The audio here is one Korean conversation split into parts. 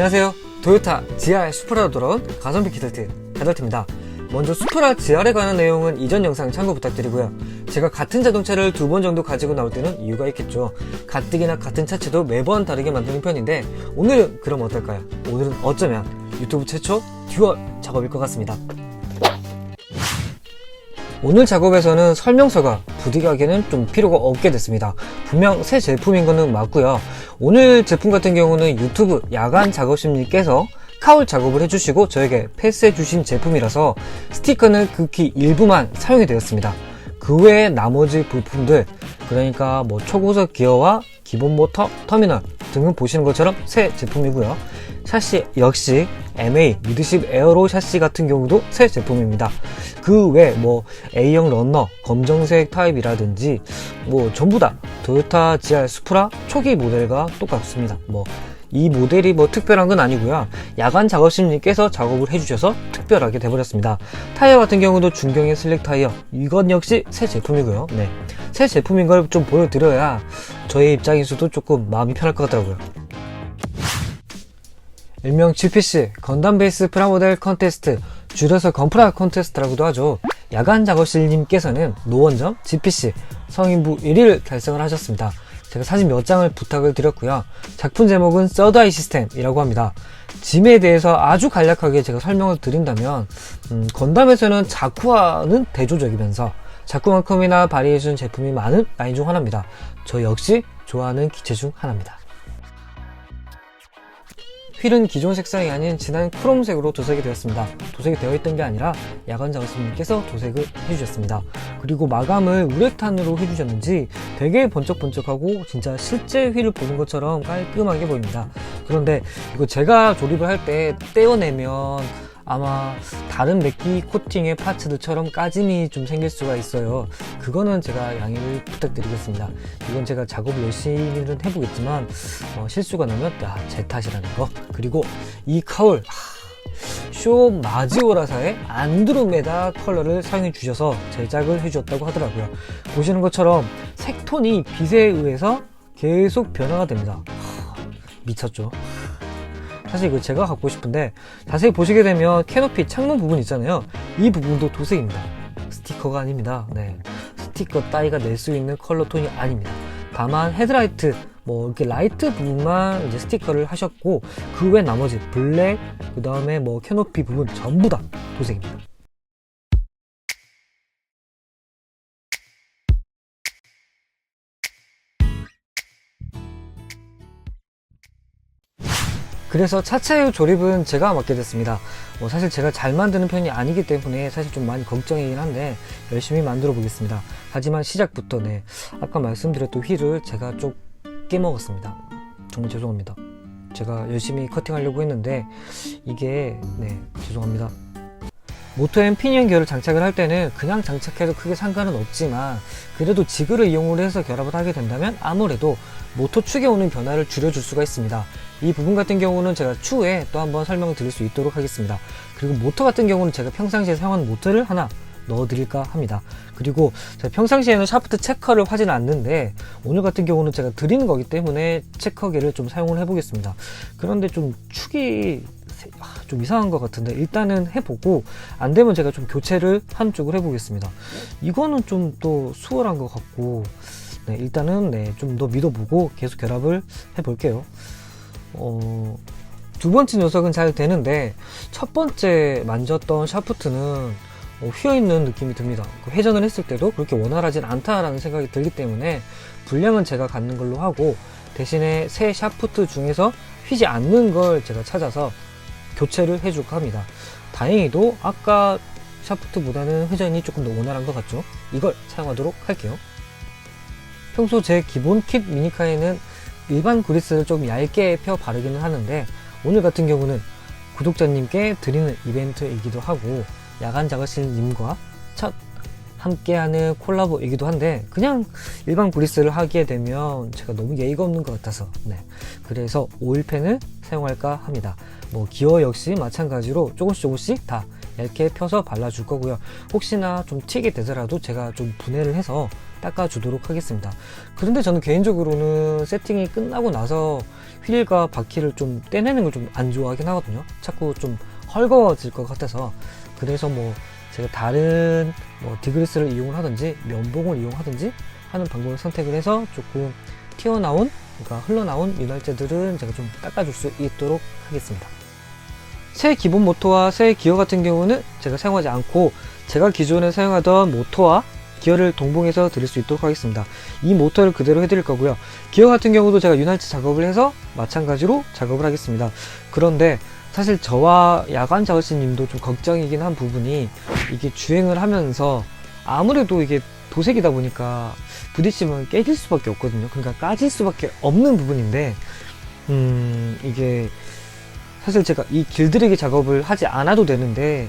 안녕하세요. 도요타 GR 슈프라로 돌아온 가성비 키덜트 헤덜트입니다. 먼저 슈프라 GR에 관한 내용은 이전 영상 참고 부탁드리고요. 제가 같은 자동차를 두 번 정도 가지고 나올 때는 이유가 있겠죠. 가뜩이나 같은 차체도 매번 다르게 만드는 편인데 오늘은 그럼 어떨까요? 오늘은 어쩌면 유튜브 최초 듀얼 작업일 것 같습니다. 오늘 작업에서는 설명서가 부득이하게는 좀 필요가 없게 됐습니다. 분명 새 제품인 거는 맞고요. 오늘 제품 같은 경우는 유튜브 야간 작업실님께서 카울 작업을 해주시고 저에게 패스해 주신 제품이라서 스티커는 극히 일부만 사용이 되었습니다. 그 외에 나머지 부품들 그러니까 뭐 초고속 기어와 기본 모터, 터미널 등은 보시는 것처럼 새 제품이고요. 샤시 역시 MA 미드십 에어로 샤시 같은 경우도 새 제품입니다. 그 외 뭐 A형 런너 검정색 타입이라든지 뭐 전부 다 토요타 GR 수프라 초기 모델과 똑같습니다. 뭐 이 모델이 뭐 특별한 건 아니고요. 야간 작업실님께서 작업을 해주셔서 특별하게 돼버렸습니다. 타이어 같은 경우도 중경의 슬릭 타이어. 이건 역시 새 제품이고요. 네. 새 제품인 걸 좀 보여드려야 저의 입장에서도 조금 마음이 편할 것 같더라고요. 일명 GPC 건담 베이스 프라모델 컨테스트 줄여서 건프라 컨테스트라고도 하죠. 야간 작업실님께서는 노원점 GPC 성인부 1위를 달성을 하셨습니다. 제가 사진 몇 장을 부탁을 드렸고요. 작품 제목은 서드아이 시스템이라고 합니다. 짐에 대해서 아주 간략하게 제가 설명을 드린다면 음, 건담에서는 자쿠와는 대조적이면서 자쿠만큼이나 발휘해준 제품이 많은 라인 중 하나입니다. 저 역시 좋아하는 기체 중 하나입니다. 휠은 기존 색상이 아닌 진한 크롬색으로 도색이 되었습니다. 도색이 되어 있던 게 아니라 야간 작업님께서 도색을 해주셨습니다. 그리고 마감을 우레탄으로 해주셨는지 되게 번쩍번쩍하고 진짜 실제 휠을 보는 것처럼 깔끔하게 보입니다. 그런데 이거 제가 조립을 할 때 떼어내면 아마 다른 맥기 코팅의 파츠들처럼 까짐이 좀 생길 수가 있어요. 그거는 제가 양해를 부탁드리겠습니다. 이건 제가 작업을 열심히는 해보겠지만 어, 실수가 나면 야, 제 탓이라는 거. 그리고 이 카울 하, 쇼 마지오라사의 안드로메다 컬러를 사용해 주셔서 제작을 해주셨다고 하더라고요. 보시는 것처럼 색톤이 빛에 의해서 계속 변화가 됩니다. 하, 미쳤죠. 사실 이거 제가 갖고 싶은데 자세히 보시게 되면 캐노피 창문 부분 있잖아요. 이 부분도 도색입니다. 스티커가 아닙니다. 네. 스티커 따위가 낼 수 있는 컬러 톤이 아닙니다. 다만 헤드라이트 뭐 이렇게 라이트 부분만 이제 스티커를 하셨고 그 외 나머지 블랙 그 다음에 뭐 캐노피 부분 전부 다 도색입니다. 그래서 차체의 조립은 제가 맡게 됐습니다. 뭐 사실 제가 잘 만드는 편이 아니기 때문에 사실 좀 많이 걱정이긴 한데 열심히 만들어 보겠습니다. 하지만 시작부터 네 아까 말씀드렸던 휠을 제가 좀 깨먹었습니다. 정말 죄송합니다. 제가 열심히 커팅하려고 했는데 이게 네 죄송합니다. 모터엔 피니언 기어를 장착을 할 때는 그냥 장착해도 크게 상관은 없지만 그래도 지그를 이용을 해서 결합을 하게 된다면 아무래도 모터 축에 오는 변화를 줄여줄 수가 있습니다. 이 부분 같은 경우는 제가 추후에 또 한번 설명을 드릴 수 있도록 하겠습니다. 그리고 모터 같은 경우는 제가 평상시에 사용하는 모터를 하나 넣어드릴까 합니다. 그리고 제가 평상시에는 샤프트 체커를 하지는 않는데 오늘 같은 경우는 제가 드리는 거기 때문에 체커기를 좀 사용을 해보겠습니다. 그런데 좀 축이 세- 아, 좀 이상한 것 같은데 일단은 해보고 안 되면 제가 좀 교체를 한쪽을 해보겠습니다. 이거는 좀 또 수월한 것 같고 네, 일단은 네, 좀 더 믿어보고 계속 결합을 해볼게요. 어, 두 번째 녀석은 잘 되는데 첫 번째 만졌던 샤프트는 어, 휘어있는 느낌이 듭니다. 그 회전을 했을 때도 그렇게 원활하진 않다라는 생각이 들기 때문에 분량은 제가 갖는 걸로 하고 대신에 새 샤프트 중에서 휘지 않는 걸 제가 찾아서 교체를 해줄까 합니다. 다행히도 아까 샤프트보다는 회전이 조금 더 원활한 것 같죠? 이걸 사용하도록 할게요. 평소 제 기본 킷 미니카에는 일반 그리스를 좀 얇게 펴 바르기는 하는데 오늘 같은 경우는 구독자님께 드리는 이벤트이기도 하고 야간 작업실님과 첫 함께하는 콜라보이기도 한데 그냥 일반 그리스를 하게 되면 제가 너무 예의가 없는 것 같아서 네. 그래서 오일펜을 사용할까 합니다. 뭐 기어 역시 마찬가지로 조금씩 조금씩 다 얇게 펴서 발라줄 거고요. 혹시나 좀 튀게 되더라도 제가 좀 분해를 해서 닦아주도록 하겠습니다. 그런데 저는 개인적으로는 세팅이 끝나고 나서 휠과 바퀴를 좀 떼내는 걸 좀 안 좋아하긴 하거든요. 자꾸 좀 헐거워질 것 같아서 그래서 뭐 제가 다른 뭐 디그리스를 이용을 하든지 면봉을 이용하든지 하는 방법을 선택을 해서 조금 튀어나온 그러니까 흘러나온 윤활제들은 제가 좀 닦아줄 수 있도록 하겠습니다. 새 기본 모터와 새 기어 같은 경우는 제가 사용하지 않고 제가 기존에 사용하던 모터와 기어를 동봉해서 드릴 수 있도록 하겠습니다. 이 모터를 그대로 해드릴 거고요. 기어 같은 경우도 제가 윤활제 작업을 해서 마찬가지로 작업을 하겠습니다. 그런데 사실 저와 야간 작업실님도 좀 걱정이긴 한 부분이 이게 주행을 하면서 아무래도 이게 도색이다 보니까 부딪히면 깨질 수밖에 없거든요. 그러니까 까질 수밖에 없는 부분인데, 음, 이게 사실 제가 이 길들이기 작업을 하지 않아도 되는데,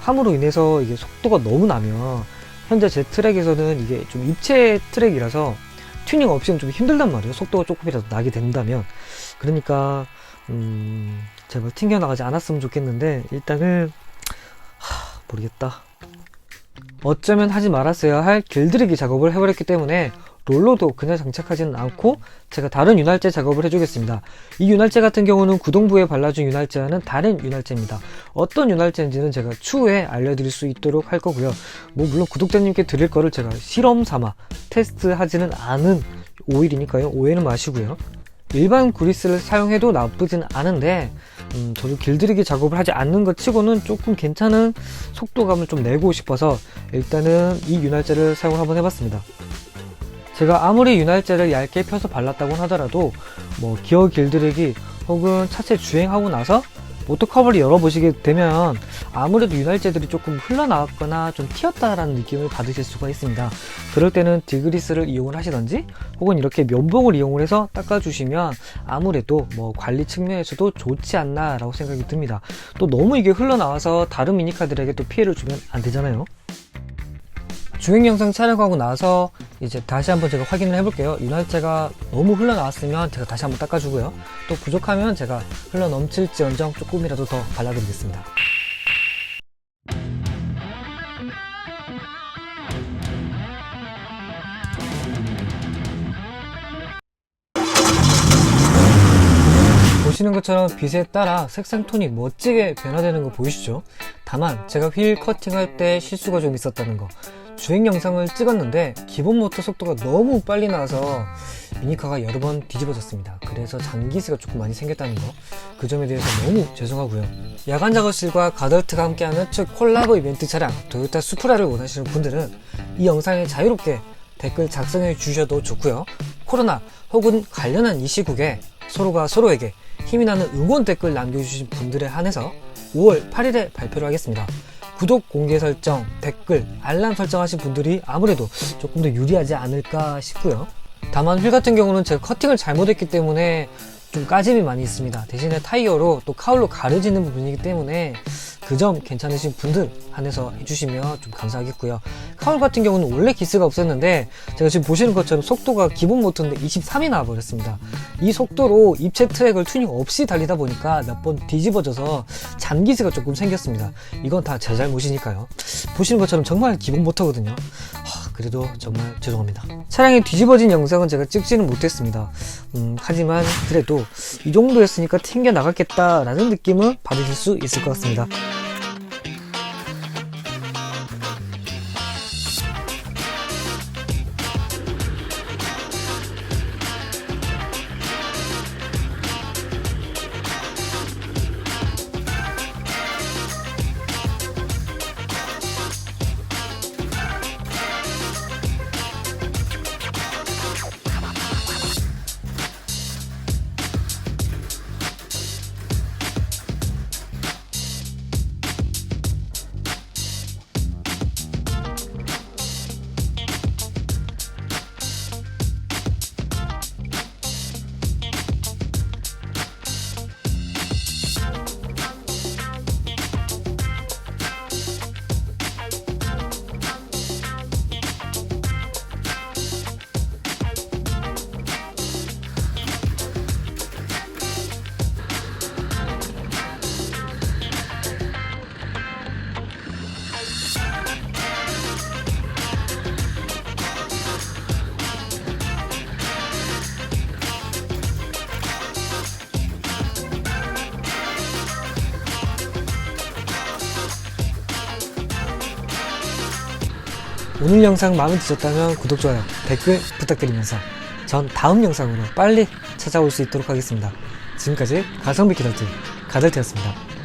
함으로 인해서 이게 속도가 너무 나면, 현재 제 트랙에서는 이게 좀 입체 트랙이라서 튜닝 없이는 좀 힘들단 말이에요. 속도가 조금이라도 나게 된다면. 그러니까, 음, 제발 튕겨나가지 않았으면 좋겠는데, 일단은, 하, 모르겠다. 어쩌면 하지 말았어야 할 길들이기 작업을 해버렸기 때문에 롤러도 그냥 장착하지는 않고 제가 다른 윤활제 작업을 해주겠습니다. 이 윤활제 같은 경우는 구동부에 발라준 윤활제와는 다른 윤활제입니다. 어떤 윤활제인지는 제가 추후에 알려드릴 수 있도록 할 거고요. 뭐 물론 구독자님께 드릴 거를 제가 실험 삼아 테스트하지는 않은 오일이니까요. 오해는 마시고요. 일반 그리스를 사용해도 나쁘진 않은데 음, 저도 길들이기 작업을 하지 않는 것 치고는 조금 괜찮은 속도감을 좀 내고 싶어서 일단은 이 윤활제를 사용을 한번 해봤습니다. 제가 아무리 윤활제를 얇게 펴서 발랐다고 하더라도 뭐 기어 길들이기 혹은 차체 주행하고 나서 모터 커버를 열어보시게 되면 아무래도 윤활제들이 조금 흘러나왔거나 좀 튀었다라는 느낌을 받으실 수가 있습니다. 그럴 때는 디그리스를 이용을 하시던지 혹은 이렇게 면봉을 이용을 해서 닦아주시면 아무래도 뭐 관리 측면에서도 좋지 않나라고 생각이 듭니다. 또 너무 이게 흘러나와서 다른 미니카들에게 또 피해를 주면 안 되잖아요. 주행 영상 촬영하고 나서 이제 다시 한번 제가 확인을 해볼게요. 윤활제가 너무 흘러나왔으면 제가 다시 한번 닦아주고요. 또 부족하면 제가 흘러 넘칠지언정 조금이라도 더 발라드리겠습니다. 보시는 것처럼 빛에 따라 색상 톤이 멋지게 변화되는 거 보이시죠? 다만 제가 휠 커팅할 때 실수가 좀 있었다는 거 주행 영상을 찍었는데 기본 모터 속도가 너무 빨리 나와서 미니카가 여러 번 뒤집어졌습니다. 그래서 장기스가 조금 많이 생겼다는 거. 그 점에 대해서 너무 죄송하고요. 야간 작업실과 가덜트가 함께하는 즉 콜라보 이벤트 차량 토요타 수프라를 원하시는 분들은 이 영상에 자유롭게 댓글 작성해 주셔도 좋고요. 코로나 혹은 관련한 이 시국에 서로가 서로에게 힘이 나는 응원 댓글 남겨주신 분들에 한해서 5월 8일에 발표를 하겠습니다. 구독, 공개 설정, 댓글, 알람 설정하신 분들이 아무래도 조금 더 유리하지 않을까 싶고요. 다만 휠 같은 경우는 제가 커팅을 잘못했기 때문에 좀 까짐이 많이 있습니다. 대신에 타이어로 또 카울로 가려지는 부분이기 때문에 그 점 괜찮으신 분들 한해서 해주시면 좀 감사하겠고요. 카울 같은 경우는 원래 기스가 없었는데 제가 지금 보시는 것처럼 속도가 기본 모터인데 23이 나와버렸습니다. 이 속도로 입체 트랙을 튜닝 없이 달리다 보니까 몇 번 뒤집어져서 잔기스가 조금 생겼습니다. 이건 다 제 잘못이니까요. 보시는 것처럼 정말 기본 모터거든요. 하, 그래도 정말 죄송합니다. 차량이 뒤집어진 영상은 제가 찍지는 못했습니다. 음, 하지만 그래도 이 정도였으니까 튕겨 나갔겠다라는 느낌을 받으실 수 있을 것 같습니다. 오늘 영상 마음에 드셨다면 구독, 좋아요, 댓글 부탁드리면서 전 다음 영상으로 빨리 찾아올 수 있도록 하겠습니다. 지금까지 가성비 키더트 가들테였습니다.